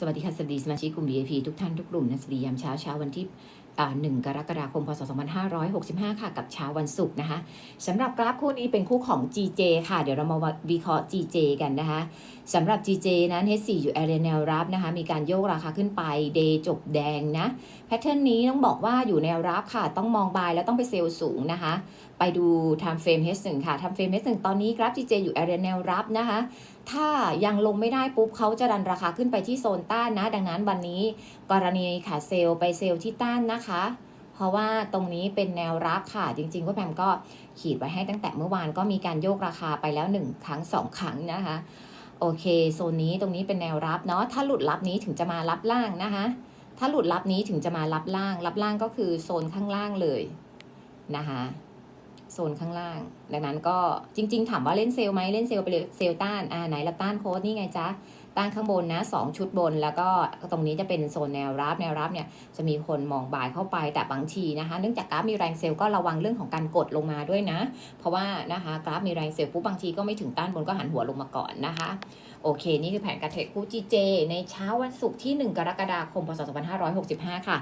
สวัสดีค่ะสวัสดีสมาชิกกลุ่ม VIP ทุกท่านทุกกลุ่มนะสวัสดียามเช้าเช้าวันที่ 1 กรกฎาคม พศ 2565 ค่ะ กับเช้าวันศุกร์นะคะสำหรับกราฟคู่นี้เป็นคู่ของ GJ ค่ะ เดี๋ยวเรามาวิเคราะห์ GJ กันนะคะสำหรับ GJ นั้น H4 อยู่ area แนวรับนะคะ มีการโยกราคาขึ้นไป Day จบแดงนะ แพทเทิร์นนี้ต้องบอกว่าอยู่แนวรับค่ะ ต้องมองบายแล้วต้องไปเซลล์สูงนะคะ ไปดู time frame H1 ค่ะ time frame H1 ตอนนี้กราฟ GJ อยู่ area แนวรับนะคะถ้ายังลงไม่ได้ปุ๊บเขาจะดันราคาขึ้นไปที่โซนต้านนะ ดังนั้นวันนี้ กรณีค่ะเซลล์ไปเซลล์ที่ต้านนะคะเพราะว่าตรงนี้เป็นแนวรับค่ะ จริงๆว่าแพมก็ขีดไว้ให้ตั้งแต่เมื่อวานก็มีการโยกราคาไปแล้ว 1 ครั้ง 2 ครั้งนะคะ โอเคโซนนี้ตรงนี้เป็นแนวรับเนาะถ้าหลุดรับนี้ถึงจะมารับล่างนะคะ ถ้าหลุดรับนี้ถึงจะมารับล่าง รับล่างก็คือโซนข้างล่างเลยนะคะ โซนข้างล่าง ดังนั้นก็จริง ๆ ถามว่าเล่นเซลไหมเล่นเซลไปเลยเซลต้านอ่าไหนละต้านโค้ดนี่ไงจ๊ะต้านข้างบนนะสองชุดบน แล้วก็ตรงนี้จะเป็นโซนแนวรับแนวรับเนี่ยจะมีคนมองบ่ายเข้าไปแต่บางทีนะคะ เนื่องจากกราฟมีแรงเซลล์ก็ระวังเรื่องของการกดลงมาด้วยนะ เพราะว่านะคะกราฟมีแรงเซลล์ปุ๊บบางทีก็ไม่ถึงต้านบนก็หันหัวลงมาก่อนนะคะโอเค นี่คือแผนการเทรดคู่ GJ ในเช้าวันศุกร์ที่ 1 กรกฎาคมพศ2565 ค่ะ